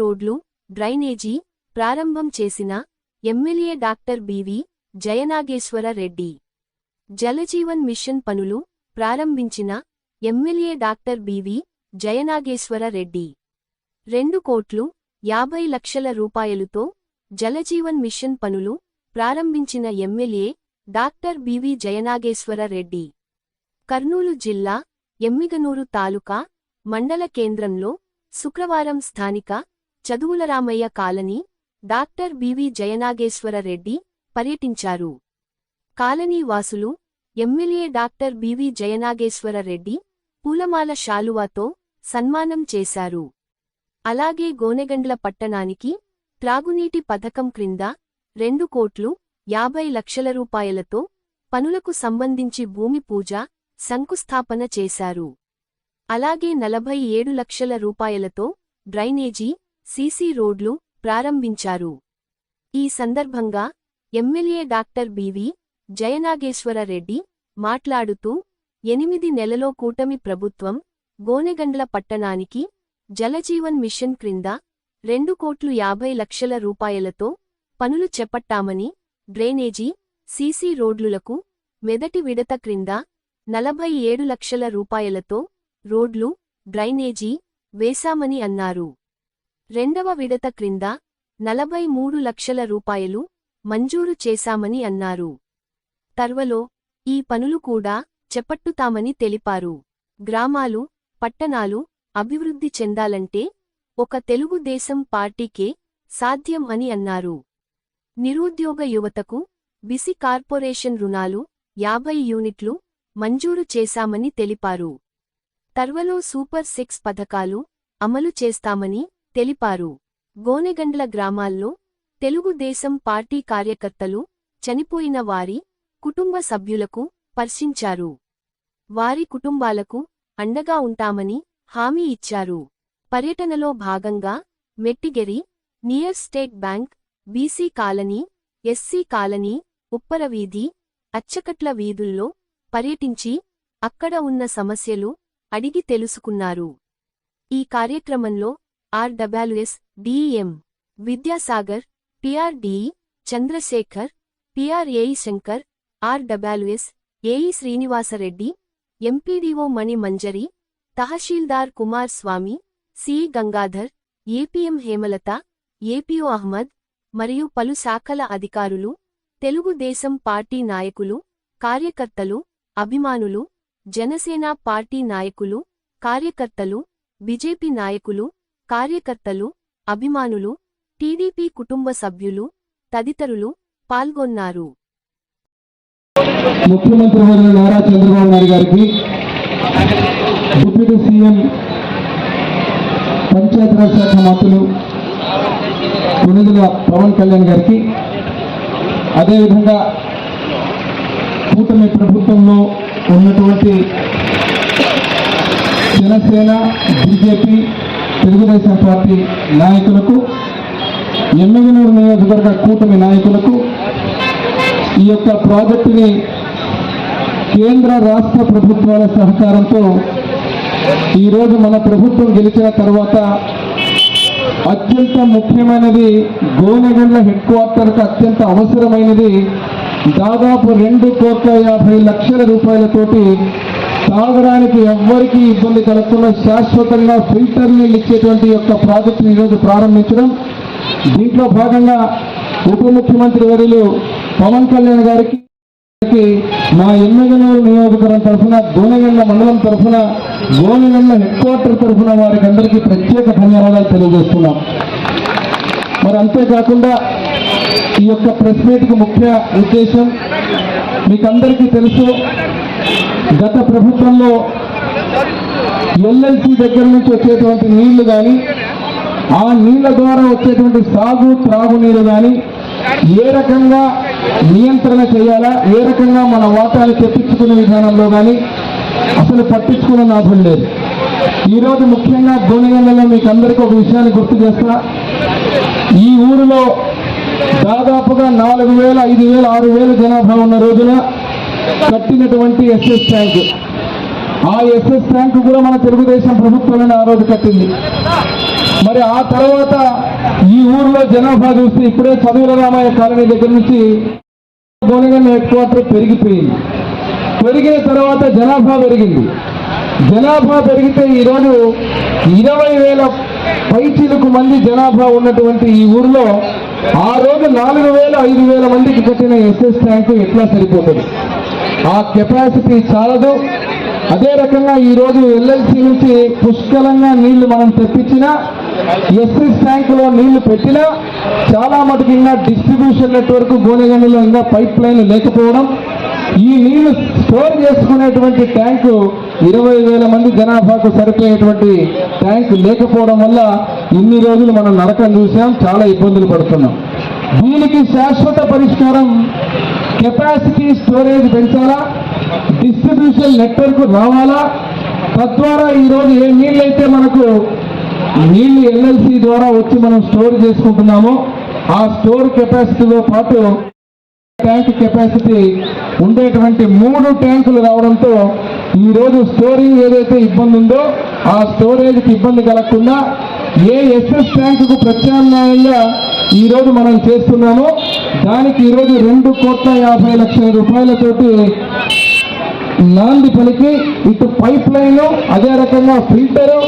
రోడ్లు డ్రైనేజీ ప్రారంభం చేసిన MLA doctor B V Jayanageswara Reddy. Jaljeevan mission పనులు ప్రారంభించిన MLA doctor B V Jayanageswara Reddy. రెండు కోట్లు యాభై లక్షల రూపాయలుతో జలజీవన్ మిషన్ పనులు ప్రారంభించిన MLA doctor B V Jayanageswara Reddy. Kurnool జిల్లా ఎమ్మిగనూరు తాలూకా మండల కేంద్రంలో శుక్రవారం స్థానిక Chaduvularamayya colony doctor B V Jayanageswara Reddy పర్యటించారు. కాలనీ వాసులు MLA doctor B V Jayanageswara Reddy పూలమాల శాలువాతో సన్మానం చేశారు. అలాగే గోనెగండ్ల పట్టణానికి త్రాగునీటి పథకం క్రింద రెండు కోట్లు యాభై లక్షల రూపాయలతో పనులకు సంబంధించి భూమి పూజ శంకుస్థాపన చేశారు. అలాగే నలభై ఏడు లక్షల రూపాయలతో డ్రైనేజీ సీసీ రోడ్లు ప్రారంభించారు. ఈ సందర్భంగా MLA doctor B V Jayanageswara Reddy మాట్లాడుతూ ఎనిమిది నెలలో కూటమి ప్రభుత్వం గోనెగండ్ల పట్టణానికి జలజీవన్ మిషన్ క్రింద రెండు కోట్లు యాభై లక్షల రూపాయలతో పనులు చేపట్టామని డ్రైనేజీ సీసీ రోడ్లులకు మెదటి విడత క్రింద నలభై ఏడు లక్షల రూపాయలతో రోడ్లు డ్రైనేజీ వేశామని అన్నారు. రెండవ విడత క్రింద నలభై మూడు లక్షల రూపాయలు మంజూరు చేశామని అన్నారు. తర్వలో ఈ పనులు కూడా చేపట్టుతామని తెలిపారు. గ్రామాలు పట్టణాలు అభివృద్ధి చెందాలంటే ఒక తెలుగుదేశం పార్టీకే సాధ్యం అని అన్నారు. నిరుద్యోగ యువతకు బిసి కార్పొరేషన్ రుణాలు యాభై యూనిట్లు మంజూరు చేశామని తెలిపారు. తర్వలో సూపర్ సిక్స్ పథకాలు అమలు చేస్తామని తెలిపారు. గోనెగండ్ల గ్రామాల్లో తెలుగుదేశం పార్టీ కార్యకర్తలు చనిపోయిన వారి కుటుంబ సభ్యులకు స్పర్శించారు వారి కుటుంబాలకు అండగా ఉంటామని హామీ ఇచ్చారు. పర్యటనలో భాగంగా Mettigeri near State Bank BC colony SC colony ఉప్పరవీధి అచ్చకట్ల వీధుల్లో పర్యటించి అక్కడ ఉన్న సమస్యలు అడిగి తెలుసుకున్నారు. ఈ కార్యక్రమంలో RWS DM Vidyasagar PRDE Chandrasekhar PRAE Shankar RWS AE Srinivasareddy MPDO Mani Manjari తహశీల్దార్ Kumar Swamy C Gangadhar APM Hemalatha APO Ahmed మరియు పలు శాఖల అధికారులు తెలుగుదేశం పార్టీ నాయకులు కార్యకర్తలు అభిమానులు జనసేన పార్టీ నాయకులు కార్యకర్తలు బీజేపీ నాయకులు కార్యకర్తలు అభిమానులు టీడీపీ కుటుంబ సభ్యులు తదితరులు పాల్గొన్నారు. ముఖ్యమంత్రి నారా చంద్రబాబు నాయుడు గారికి డిప్యూటీ సీఎం పంచాయతీరాజ్ శాఖ మంత్రులు కొనిదెల పవన్ కళ్యాణ్ గారికి అదేవిధంగా కూటమి ప్రభుత్వంలో ఉన్నటువంటి జనసేన బీజేపీ తెలుగుదేశం పార్టీ నాయకులకు ఎమ్మెగనూరు నియోజకవర్గ కూటమి నాయకులకు ఈ యొక్క ప్రాజెక్టుని కేంద్ర రాష్ట్ర ప్రభుత్వాల సహకారంతో ఈరోజు మన ప్రభుత్వం గెలిచిన తర్వాత అత్యంత ముఖ్యమైనది గోనెగండ్ల హెడ్ క్వార్టర్కు అత్యంత అవసరమైనది దాదాపు రెండు కోట్ల యాభై లక్షల రూపాయలతోటి తాగడానికి ఎవ్వరికీ ఇబ్బంది కలగకుండా శాశ్వతంగా ఫిల్టర్ నీళ్ళు ఇచ్చేటువంటి యొక్క ప్రాజెక్టుని ఈరోజు ప్రారంభించడం. దీంట్లో భాగంగా ఉప ముఖ్యమంత్రి వర్యులు పవన్ కళ్యాణ్ గారికి మా ఎమ్మెగనూరు నియోజకవర్గం తరఫున గోనెగండ్ల మండలం తరఫున గోనెగండ్ల హెడ్ క్వార్టర్ తరఫున వారికి అందరికీ ప్రత్యేక ధన్యవాదాలు తెలియజేస్తున్నాం. మరి అంతేకాకుండా ఈ యొక్క ప్రెస్ మీట్కి ముఖ్య ఉద్దేశం మీకందరికీ తెలుసు గత ప్రభుత్వంలో ఎల్ఎల్సి దగ్గర నుంచి వచ్చేటువంటి నీళ్ళు కానీ ఆ నీళ్ళ ద్వారా వచ్చేటువంటి సాగు త్రాగునీరు కానీ ఏ రకంగా నియంత్రణ చేయాలా ఏ రకంగా మన వాటాలు తెప్పించుకునే విధానంలో కానీ అసలు పట్టించుకునే నాథం లేదు. ఈరోజు ముఖ్యంగా గోనెగండ్లలో మీకు అందరికీ ఒక విషయాన్ని గుర్తు చేస్తా. ఈ ఊరిలో దాదాపుగా నాలుగు వేల ఐదు వేల ఆరు వేల జనాభా ఉన్న రోజున కట్టినటువంటి ఎస్ఎస్ ట్యాంక్ ఆ ఎస్ఎస్ ట్యాంక్ కూడా మన తెలుగుదేశం ప్రభుత్వమైన ఆ రోజు కట్టింది. మరి ఆ తర్వాత ఈ ఊర్లో జనాభా చూస్తే ఇప్పుడే చదువుల రామయ్య కాలనీ దగ్గర నుంచి గోనగల్ హెడ్ క్వార్టర్ పెరిగిపోయింది. పెరిగిన తర్వాత జనాభా పెరిగింది. జనాభా పెరిగితే ఈరోజు ఇరవై వేల పైచిలకు మంది జనాభా ఉన్నటువంటి ఈ ఊర్లో ఆ రోజు నాలుగు వేల ఐదు వేల మందికి కట్టిన ఎస్ఎస్ ట్యాంకు ఎట్లా సరిపోతుంది? ఆ కెపాసిటీ చాలదు. అదే రకంగా ఈరోజు ఎల్ఎల్సి నుంచి పుష్కలంగా నీళ్ళు మనం తెప్పించినా ఎస్ఎస్ ట్యాంకులో నీళ్ళు పెట్టినా చాలా మటుకు ఇంకా డిస్ట్రిబ్యూషన్ నెట్వర్క్ గోనెగండలో ఇంకా పైప్ లైన్ లేకపోవడం ఈ నీళ్ళు స్టోర్ చేసుకునేటువంటి ట్యాంకు ఇరవై వేల మంది జనాభాకు సరిపోయేటువంటి ట్యాంకు లేకపోవడం వల్ల ఇన్ని రోజులు మనం నరకం చూసాం చాలా ఇబ్బందులు పడుతున్నాం. దీనికి శాశ్వత పరిష్కారం కెపాసిటీ స్టోరేజ్ పెంచాలా? డిస్ట్రిబ్యూషన్ నెట్వర్క్ రావాలా? తద్వారా ఈరోజు ఏ నీళ్ళైతే మనకు నీళ్ళు ఎల్ఎల్సి ద్వారా వచ్చి మనం స్టోర్ చేసుకుంటున్నామో ఆ స్టోర్ కెపాసిటీతో పాటు ట్యాంక్ కెపాసిటీ ఉండేటువంటి మూడు ట్యాంకులు రావడంతో ఈరోజు స్టోరింగ్ ఏదైతే ఇబ్బంది ఉందో ఆ స్టోరేజ్కి ఇబ్బంది కలగకుండా ఏ ఎస్ఎస్ ట్యాంకుకు ప్రత్యామ్నాయంగా ఈరోజు మనం చేస్తున్నామో. దానికి ఈరోజు రెండు కోట్ల యాభై లక్షల రూపాయలతోటి నాంది పలికి. ఇటు పైప్ లైన్ అదే రకంగా ఫిల్టరు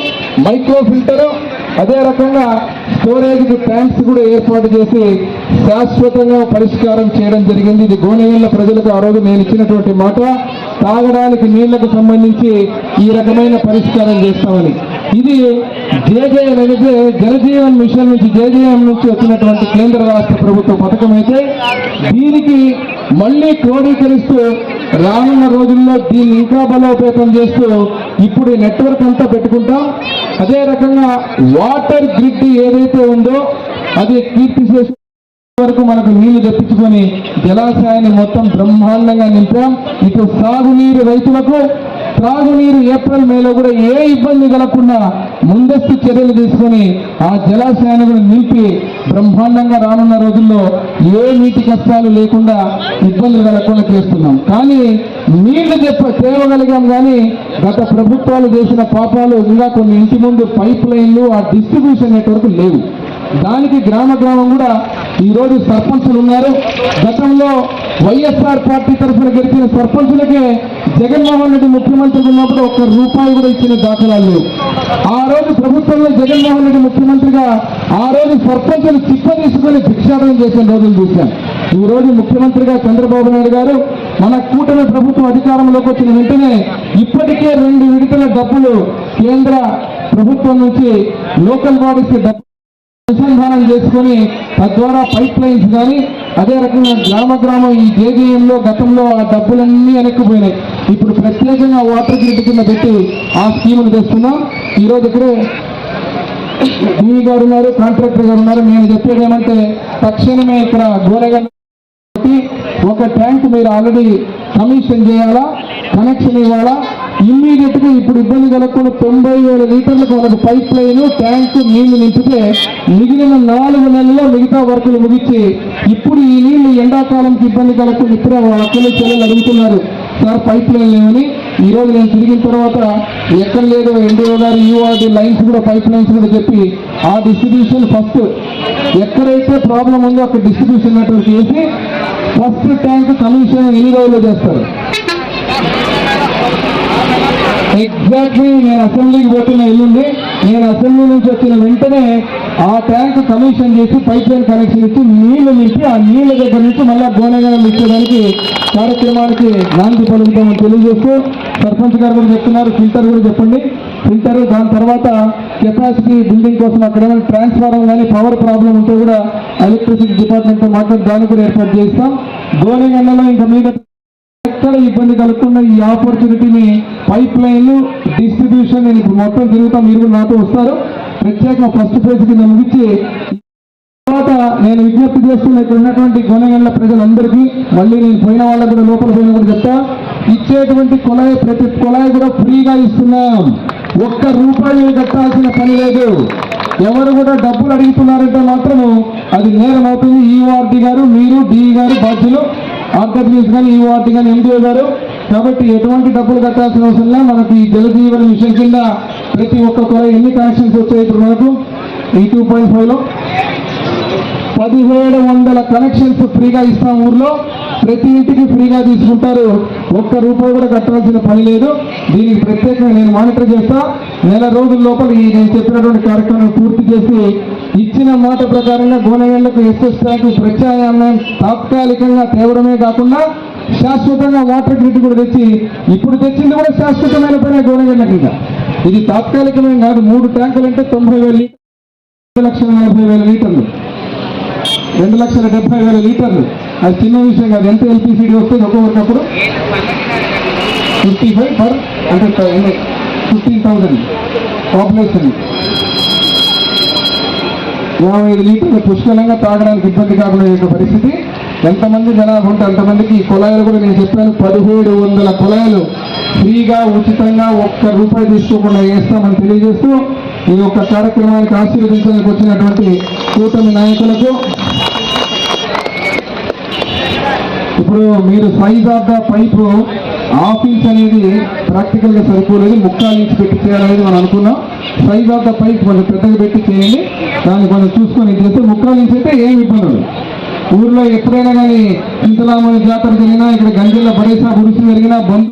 మైక్రో ఫిల్టరు అదే రకంగా స్టోరేజ్ ట్యాంక్స్ కూడా ఏర్పాటు చేసి శాశ్వతంగా పరిష్కారం చేయడం జరిగింది. ఇది గోనెగల్ల ప్రజలకు ఆ రోజు నేను ఇచ్చినటువంటి మాట. తాగడానికి నీళ్ళకు సంబంధించి ఈ రకమైన పరిష్కారం చేస్తామని. ఇది జేజేఎం అనేది జలజీవన్ మిషన్ నుంచి జేజేఎం నుంచి వచ్చినటువంటి కేంద్ర రాష్ట్ర ప్రభుత్వ పథకం అయితే దీనికి మళ్ళీ క్రోడీకరిస్తూ రానున్న రోజుల్లో దీన్ని ఇంకా బలోపేతం చేస్తూ ఇప్పుడు ఈ నెట్వర్క్ అంతా పెట్టుకుంటాం. అదే రకంగా వాటర్ గ్రిడ్ ఏదైతే ఉందో అది కీర్తి వరకు మనకు నీళ్ళు తెప్పించుకొని జలాశయాన్ని మొత్తం బ్రహ్మాండంగా నింపాం. ఇటు సాగునీరు రైతులకు త్రాగునీరు ఏప్రిల్ మేలో కూడా ఏ ఇబ్బంది కలగకుండా ముందస్తు చర్యలు తీసుకొని ఆ జలాశయాన్ని కూడా నింపి బ్రహ్మాండంగా రానున్న రోజుల్లో ఏ నీటి కష్టాలు లేకుండా ఇబ్బందులు కలగకుండా చేస్తున్నాం. కానీ నీళ్ళు చెప్ప తేవగలిగాం కానీ గత ప్రభుత్వాలు చేసిన పాపాలు ఇంకా కొన్ని ఇంటి ముందు పైప్ లైన్లు ఆ డిస్ట్రిబ్యూషన్ నెట్వర్క్ లేవు. దానికి గ్రామ గ్రామం కూడా ఈరోజు సర్పంచులు ఉన్నారు. గతంలో వైఎస్ఆర్ పార్టీ తరఫున గెలిచిన సర్పంచులకే జగన్మోహన్ రెడ్డి ముఖ్యమంత్రి ఉన్నప్పుడు ఒక్క రూపాయి కూడా ఇచ్చిన దాఖలాలు. లేవు ఆ రోజు ప్రభుత్వంలో జగన్మోహన్ రెడ్డి ముఖ్యమంత్రిగా ఆ రోజు సర్పంచులు చిప్ప తీసుకొని భిక్షాటనం చేసిన రోజులు చూశాం. ఈ రోజు ముఖ్యమంత్రిగా చంద్రబాబు నాయుడు గారు మన కూటమి ప్రభుత్వం అధికారంలోకి వచ్చిన వెంటనే ఇప్పటికే రెండు విడతల డబ్బులు కేంద్ర ప్రభుత్వం నుంచి లోకల్ బాడీస్ డబ్బు అనుసంధానం చేసుకొని తద్వారా పైప్ లైన్స్ కానీ అదే రకంగా గ్రామ గ్రామం ఈ జేజేఎంలో గతంలో ఆ డబ్బులన్నీ వెనక్కిపోయినాయి ఇప్పుడు ప్రత్యేకంగా వాటర్ గ్రిడ్ కింద పెట్టి ఆ స్కీములు తెస్తున్నాం. ఈరోజు ఇక్కడే డీ గారు ఉన్నారు కాంట్రాక్టర్ గారు ఉన్నారు. నేను చెప్పేది ఏమంటే తక్షణమే ఇక్కడ గోనెగల్ ఒక ట్యాంక్ మీరు ఆల్రెడీ కమిషన్ చేయాలా కనెక్షన్ ఇవ్వాలా? ఇమ్మీడియట్గా ఇప్పుడు ఇబ్బంది కలగకుండా తొంభై వేల లీటర్లకు మనకు పైప్ లైన్ ట్యాంక్ నీళ్ళు నింపితే మిగిలిన నాలుగు నెలల్లో మిగతా వర్కులు ముగించి ఇప్పుడు ఈ నీళ్ళు ఎండాకాలంకి ఇబ్బంది కలగకుండా ఇప్పుడే అక్కలు చెల్లెలు అడుగుతున్నారు. సార్ పైప్ లైన్ లేవని ఈ రోజు నేను తిరిగిన తర్వాత ఎక్కడ లేదు ఎన్డీఓ గారు యూఆర్డి లైన్స్ కూడా పైప్ లైన్స్ కూడా చెప్పి ఆ డిస్ట్రిబ్యూషన్ ఫస్ట్ ఎక్కడైతే ప్రాబ్లం ఉందో అక్కడ డిస్ట్రిబ్యూషన్ నెట్వర్క్ చేసి ఫస్ట్ ట్యాంక్ కమిషన్ ఎన్ని రోజుల్లో చేస్తారు. ఎగ్జాక్ట్లీ నేను అసెంబ్లీకి పోతున్న ఎల్లుండి నేను అసెంబ్లీ నుంచి వచ్చిన వెంటనే ఆ ట్యాంక్ కమిషన్ చేసి పైప్ లైన్ కనెక్షన్ ఇచ్చి నీళ్ళు నింపి ఆ నీళ్ళ దగ్గర నుంచి మళ్ళీ గోనెగానం ఇచ్చేదానికి కార్యక్రమానికి నాంది పలుకుతామని తెలియజేస్తూ సర్పంచ్ గారు కూడా చెప్తున్నారు. ఫిల్టర్ కూడా చెప్పండి. ఫిల్టర్ దాని తర్వాత కెపాసిటీ బిల్డింగ్ కోసం అక్కడ ఏమైనా ట్రాన్స్ఫారం కానీ పవర్ ప్రాబ్లం ఉంటే కూడా ఎలక్ట్రిసిటీ డిపార్ట్మెంట్తో మాట్లాడి దాన్ని కూడా ఏర్పాటు చేస్తాం. గోనగండలో ఇంకా మీద ఎక్కడ ఇబ్బంది కలుగుతున్న ఈ ఆపర్చునిటీని పైప్ లైన్లు డిస్ట్రిబ్యూషన్ నేను మొత్తం తిరుగుతాం మీరు కూడా నాతో వస్తారు. ప్రత్యేక ఫస్ట్ ఫేజ్ కింద ముగించి తర్వాత నేను విజ్ఞప్తి చేస్తున్న ఇక్కడ ఉన్నటువంటి కొనగండ్ల ప్రజలందరికీ మళ్ళీ నేను పోయిన వాళ్ళకు కూడా లోపల పోయిన కూడా చెప్తా ఇచ్చేటువంటి కొలాయి ప్రతి కొలాయి కూడా ఫ్రీగా ఇస్తున్నాం. ఒక్క రూపాయి కట్టాల్సిన పని లేదు. ఎవరు కూడా డబ్బులు అడుగుతున్నారంటే మాత్రము అది నేరం అవుతుంది. ఈఓఆర్డి గారు మీరు డి గారు బాధ్యులు ఆర్డబ్ల్యూస్ కానీ ఈఓఆర్డి కానీ ఎండిఓ గారు. కాబట్టి ఎటువంటి డబ్బులు కట్టాల్సిన అవసరం లేదు. మనకి ఈ జలజీవన మిషన్ కింద ప్రతి ఒక్క కొల ఎన్ని కనెక్షన్స్ వచ్చాయి ఇప్పుడు మనకు? ఈ టూ పాయింట్ ఫైవ్లో పదిహేడు వందల కనెక్షన్స్ ఫ్రీగా ఇస్తాం ఊర్లో. ప్రతి ఇంటికి ఫ్రీగా తీసుకుంటారు. ఒక్క రూపాయి కూడా కట్టాల్సిన పని లేదు. దీనికి ప్రత్యేకంగా నేను మానిటర్ చేస్తా. నెల రోజుల లోపల ఈ నేను చెప్పినటువంటి కార్యక్రమం పూర్తి చేసి ఇచ్చిన మాట ప్రకారంగా గోనగండ్లకు ఎస్ఎస్ ట్యాంకు ప్రత్యామ్నాయం తాత్కాలికంగా తేవడమే కాకుండా శాశ్వతంగా వాటర్ గ్రిడ్ కూడా తెచ్చి ఇప్పుడు తెచ్చింది కూడా శాశ్వతమైన పని గోనగండ్ల కింద. ఇది తాత్కాలికమే కాదు మూడు ట్యాంకులు అంటే తొంభై వేల లీటర్ రెండు లక్షల నలభై వేల లీటర్లు. రెండు లక్షల డెబ్బై వేల లీటర్లు. అది చిన్న విషయం కాదు ఎంత ఎల్పిసిడి వస్తుంది ఒక్కొక్కప్పుడు ఫిఫ్టీ ఫైవ్ పర్ అంటే ఫిఫ్టీన్ థౌసండ్ పాపులేషన్. యాభై ఐదు లీటర్లు పుష్కలంగా తాగడానికి ఇబ్బంది కాకుండా యొక్క పరిస్థితి. ఎంతమంది జనాభా ఉంటే అంతమందికి ఈ కుళాయిలు కూడా నేను చెప్పాను పదిహేడు వందల కుళాయిలు ఫ్రీగా ఉచితంగా ఒక్క రూపాయి తీసుకోకుండా వేస్తామని తెలియజేస్తూ ఈ యొక్క కార్యక్రమానికి ఆశీర్వదించడానికి వచ్చినటువంటి కూటమి నాయకులకు ఇప్పుడు మీరు size of the pipe office అనేది ప్రాక్టికల్గా సరిపోలేదు ముక్కాలు ఇంచి పెట్టి చేయాలనేది మనం అనుకున్నాం. సైజ్ ఆఫ్ ద పైప్ కొంచెం పెద్దగా పెట్టి చేయండి దాన్ని కొంచెం చూసుకొని చేస్తే ముక్కాలు ఇంచి అయితే ఏం ఇబ్బందులు ఊర్లో ఎప్పుడైనా కానీ చింతలామణి జాతర జరిగినా ఇక్కడ గంజల్లో బడేసా గుడిసి జరిగినా బంధు